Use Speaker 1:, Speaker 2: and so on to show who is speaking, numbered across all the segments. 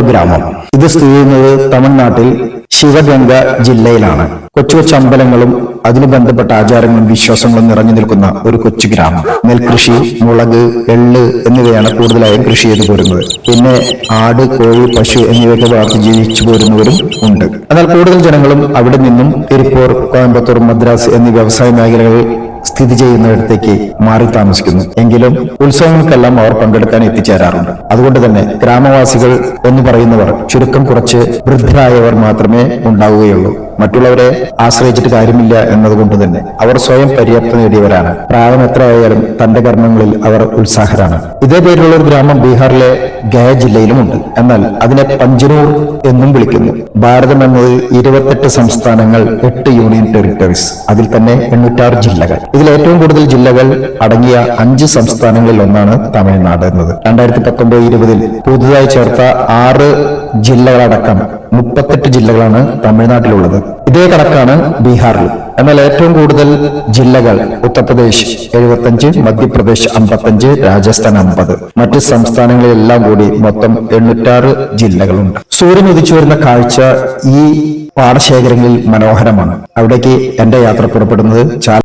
Speaker 1: ഗ്രാമം. ഇത് സ്ഥിതി ചെയ്യുന്നത് തമിഴ്നാട്ടിൽ ശിവഗംഗ ജില്ലയിലാണ്. കൊച്ചു കൊച്ചു അമ്പലങ്ങളും അതിനു ബന്ധപ്പെട്ട ആചാരങ്ങളും വിശ്വാസങ്ങളും നിറഞ്ഞു നിൽക്കുന്ന ഒരു കൊച്ചു ഗ്രാമം. നെൽകൃഷി മുളക് എള്ള് എന്നിവയാണ് കൂടുതലായും കൃഷി ചെയ്തു പോരുന്നത്. പിന്നെ ആട് കോഴി പശു എന്നിവയൊക്കെ വളർത്തി ജീവിച്ചു പോരുന്നവരും ഉണ്ട്. എന്നാൽ കൂടുതൽ ജനങ്ങളും അവിടെ നിന്നും തിരുപ്പൂർ കോയമ്പത്തൂർ മദ്രാസ് എന്നീ വ്യവസായ മേഖലകളിൽ സ്ഥിതി ചെയ്യുന്നിടത്തേക്ക് മാറി താമസിക്കുന്നു. എങ്കിലും ഉത്സവങ്ങൾക്കെല്ലാം അവർ പങ്കെടുക്കാൻ എത്തിച്ചേരാറുണ്ട്. അതുകൊണ്ട് തന്നെ ഗ്രാമവാസികൾ എന്ന് പറയുന്നവർ ചുരുക്കം കുറച്ച് വൃദ്ധരായവർ മാത്രമേ ഉണ്ടാവുകയുള്ളൂ. മറ്റുള്ളവരെ ആശ്രയിച്ചിട്ട് കാര്യമില്ല എന്നതുകൊണ്ട് തന്നെ അവർ സ്വയം പര്യാപ്തത നേടിയവരാണ്. പ്രായം എത്രയായാലും തന്റെ കർമ്മങ്ങളിൽ അവർ ഉത്സാഹരാണ്. ഇതേ പേരിലുള്ള ഒരു ഗ്രാമം ബീഹാറിലെ ഗയ ജില്ലയിലുമുണ്ട്. എന്നാൽ അതിനെ പഞ്ചനൂർ എന്നും വിളിക്കുന്നു. ഭാരതം എന്നത് ഇരുപത്തെട്ട് സംസ്ഥാനങ്ങൾ എട്ട് യൂണിയൻ ടെറിട്ടറീസ് അതിൽ തന്നെ എണ്ണൂറ്റാറ് ജില്ലകൾ. ഇതിൽ ഏറ്റവും കൂടുതൽ ജില്ലകൾ അടങ്ങിയ അഞ്ച് സംസ്ഥാനങ്ങളിൽ ഒന്നാണ് തമിഴ്നാട് എന്നത്. രണ്ടായിരത്തി പത്തൊമ്പത് ഇരുപതിൽ പുതുതായി ചേർത്ത ആറ് ജില്ലകളടക്കം മുപ്പത്തെട്ട് ജില്ലകളാണ് തമിഴ്നാട്ടിലുള്ളത്. ഇതേ കണക്കാണ് ബീഹാറിൽ എന്നാൽ ഏറ്റവും കൂടുതൽ ജില്ലകൾ ഉത്തർപ്രദേശ് എഴുപത്തഞ്ച് മധ്യപ്രദേശ് അമ്പത്തഞ്ച് രാജസ്ഥാൻ അമ്പത്. മറ്റ് സംസ്ഥാനങ്ങളിലെല്ലാം കൂടി മൊത്തം എണ്ണൂറ്റാറ് ജില്ലകളുണ്ട്. സൂര്യൻ ഉദിച്ചു വരുന്ന കാഴ്ച ഈ പാടശേഖരങ്ങളിൽ മനോഹരമാണ്. അവിടേക്ക് എന്റെ യാത്ര പുറപ്പെടുന്നത് ചാല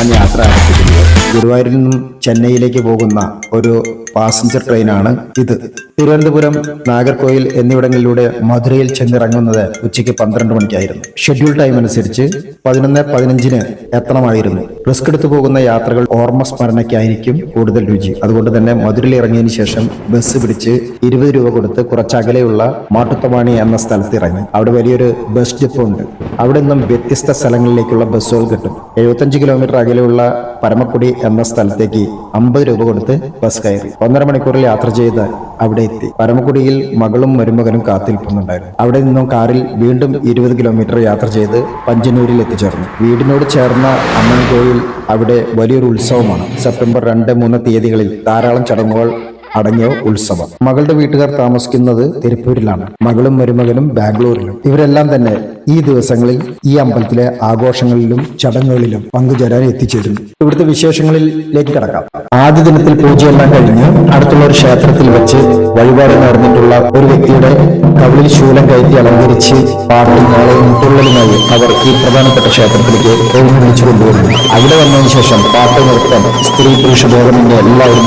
Speaker 1: Они. ഗുരുവായൂരിൽ നിന്നും ചെന്നൈയിലേക്ക് പോകുന്ന ഒരു പാസഞ്ചർ ട്രെയിനാണ് ഇത്. തിരുവനന്തപുരം നാഗർകോയിൽ എന്നിവിടങ്ങളിലൂടെ മധുരയിൽ ചെന്നിറങ്ങുന്നത് ഉച്ചയ്ക്ക് പന്ത്രണ്ട് മണിക്കായിരുന്നു. ഷെഡ്യൂൾ ടൈം അനുസരിച്ച് പതിനൊന്ന് പതിനഞ്ചിന് എത്തണമായിരുന്നു. റിസ്ക് എടുത്തു പോകുന്ന യാത്രകൾ ഓർമ്മ സ്മരണയ്ക്കായിരിക്കും കൂടുതൽ രുചി. അതുകൊണ്ട് തന്നെ മധുരയിൽ ഇറങ്ങിയതിനു ശേഷം ബസ് പിടിച്ച് ഇരുപത് രൂപ കൊടുത്ത് കുറച്ചകലെയുള്ള മാട്ടുത്തവാണി എന്ന സ്ഥലത്ത് ഇറങ്ങി. അവിടെ വലിയൊരു ബസ് ഡിപ്പോ ഉണ്ട്. അവിടെ നിന്നും വ്യത്യസ്ത സ്ഥലങ്ങളിലേക്കുള്ള ബസ്സുകൾ കിട്ടും. എഴുപത്തഞ്ച് കിലോമീറ്റർ അകലെയുള്ള പരമക്കുടി എന്ന സ്ഥലത്തേക്ക് അമ്പത് രൂപ കൊടുത്ത് ബസ് കയറി. ഒന്നര മണിക്കൂറിൽ യാത്ര ചെയ്ത് അവിടെ എത്തി. പരമക്കുടിയിൽ മകളും മരുമകനും കാത്തിരിപ്പുന്നുണ്ടായിരുന്നു. അവിടെ നിന്നും കാറിൽ വീണ്ടും ഇരുപത് കിലോമീറ്റർ യാത്ര ചെയ്ത് പഞ്ചനൂരിൽ എത്തിച്ചേർന്നു. വീടിനോട് ചേർന്ന അമ്മൻ കോയിൽ അവിടെ വലിയൊരു ഉത്സവമാണ്. സെപ്റ്റംബർ രണ്ട് മൂന്ന് തീയതികളിൽ ധാരാളം ചടങ്ങുകൾ അടങ്ങിയ ഉത്സവം. മകളുടെ വീട്ടുകാർ താമസിക്കുന്നത് തിരുപ്പൂരിലാണ്. മകളും മരുമകനും ബാംഗ്ലൂരിലും. ഇവരെല്ലാം തന്നെ ഈ ദിവസങ്ങളിൽ ഈ അമ്പലത്തിലെ ആഘോഷങ്ങളിലും ചടങ്ങുകളിലും പങ്കുചേരാൻ എത്തിച്ചേരുന്നു. ഇവിടുത്തെ വിശേഷങ്ങളിലേക്ക് കടക്കാം. ആദ്യ ദിനത്തിൽ പൂജയെല്ലാം കഴിഞ്ഞ് അടുത്തുള്ള ഒരു ക്ഷേത്രത്തിൽ വെച്ച് വഴിപാട് നടന്നിട്ടുള്ള ഒരു വ്യക്തിയുടെ കവിളിൽ ശൂലം കയറ്റി അലങ്കരിച്ച് പാട്ടും നാളെയും തുള്ളലുമായി അവർ ഈ പ്രധാനപ്പെട്ട ക്ഷേത്രത്തിലേക്ക് എഴുന്നള്ളിച്ചു കൊണ്ടുവരുന്നു. അവിടെ വന്നതിന് ശേഷം പാട്ട് നൃത്തം സ്ത്രീ പുരുഷ ഭേദമന്യേ എല്ലാവരും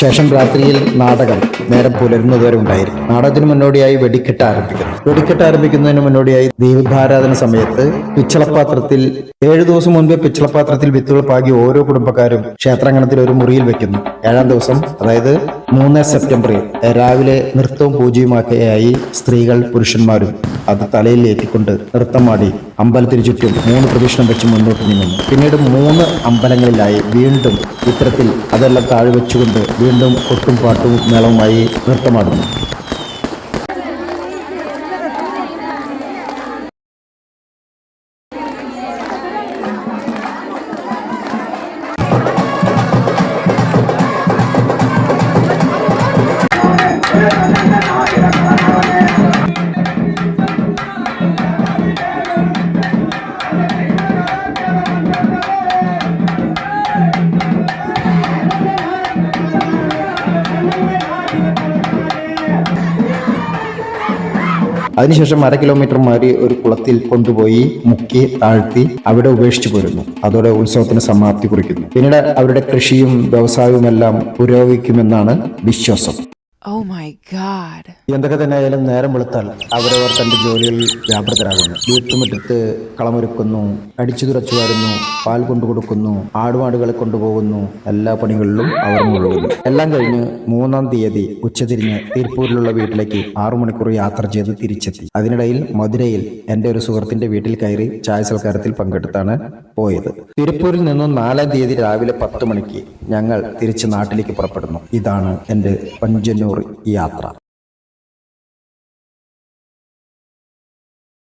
Speaker 1: ശേഷം രാത്രിയിൽ നാടകം നേരം പുലരുന്നതുവരെ ഉണ്ടായിരുന്നു. നാടകത്തിന് മുന്നോടിയായി വെടിക്കെട്ട് ആരംഭിക്കുന്നു. വെടിക്കെട്ട് ആരംഭിക്കുന്നതിന് മുന്നോടിയായി ദീപാരാധന സമയത്ത് പിച്ചളപാത്രത്തിൽ ഏഴു ദിവസം മുൻപേ പിച്ചളപാത്രത്തിൽ വിത്തുകൾ പാകി ഓരോ കുടുംബക്കാരും ക്ഷേത്രാങ്കണത്തിൽ ഒരു മുറിയിൽ വെക്കുന്നു. ഏഴാം ദിവസം അതായത് മൂന്ന് സെപ്റ്റംബറിൽ രാവിലെ നൃത്തവും പൂജയുമൊക്കെയായി സ്ത്രീകൾ പുരുഷന്മാരും അത് തലയിൽ ഏറ്റിക്കൊണ്ട് നൃത്തമാടി അമ്പലത്തിന് ചുറ്റും മൂന്ന് പ്രദക്ഷിണം വെച്ച് മുന്നോട്ട് നീങ്ങുന്നു. പിന്നീട് മൂന്ന് അമ്പലങ്ങളിലായി വീണ്ടും ഇത്തരത്തിൽ അതെല്ലാം താഴെ വെച്ചുകൊണ്ട് വീണ്ടും കൊട്ടും പാട്ടും മേളവുമായി നൃത്തമാടുന്നു. അതിനുശേഷം അര കിലോമീറ്റർ മാറി ഒരു കുളത്തിൽ കൊണ്ടുപോയി മുക്കി താഴ്ത്തി അവിടെ ഉപേക്ഷിച്ചു പോരുന്നു. അതോടെ ഉത്സവത്തിന് സമാപ്തി കുറിക്കുന്നു. പിന്നീട് അവരുടെ കൃഷിയും വ്യവസായവും എല്ലാം പുരോഗമിക്കുമെന്നാണ് വിശ്വാസം.
Speaker 2: Oh മൈ ഗാഡ്
Speaker 1: എന്തൊക്കെ തന്നെ ആയാലും നേരം വെളുത്താൽ അവരവർ തന്റെ ജോലിയിൽ വ്യാപൃതരാകുന്നു. വീട്ടുമുറ്റത്ത് കളമൊരുക്കുന്നു അടിച്ചു തുറച്ചു വരുന്നു പാൽ കൊണ്ടു കൊടുക്കുന്നു ആടുമാടുകളെ കൊണ്ടുപോകുന്നു. എല്ലാ പണികളിലും അവർ മുഴുകുന്നു. എല്ലാം കഴിഞ്ഞ് മൂന്നാം തീയതി ഉച്ചതിരിഞ്ഞ് തിരുപ്പൂരിലുള്ള വീട്ടിലേക്ക് ആറു മണിക്കൂർ യാത്ര ചെയ്ത് തിരിച്ചെത്തി. അതിനിടയിൽ മധുരയിൽ എന്റെ ഒരു സുഹൃത്തിന്റെ വീട്ടിൽ കയറി ചായ സൽക്കാരത്തിൽ പങ്കെടുത്താണ് പോയത്. തിരുപ്പൂരിൽ നിന്നും നാലാം തീയതി രാവിലെ പത്ത് മണിക്ക് ഞങ്ങൾ തിരിച്ച് നാട്ടിലേക്ക് പുറപ്പെടുന്നു. ഇതാണ് എന്റെ പഞ്ചനൂർ യാത്ര.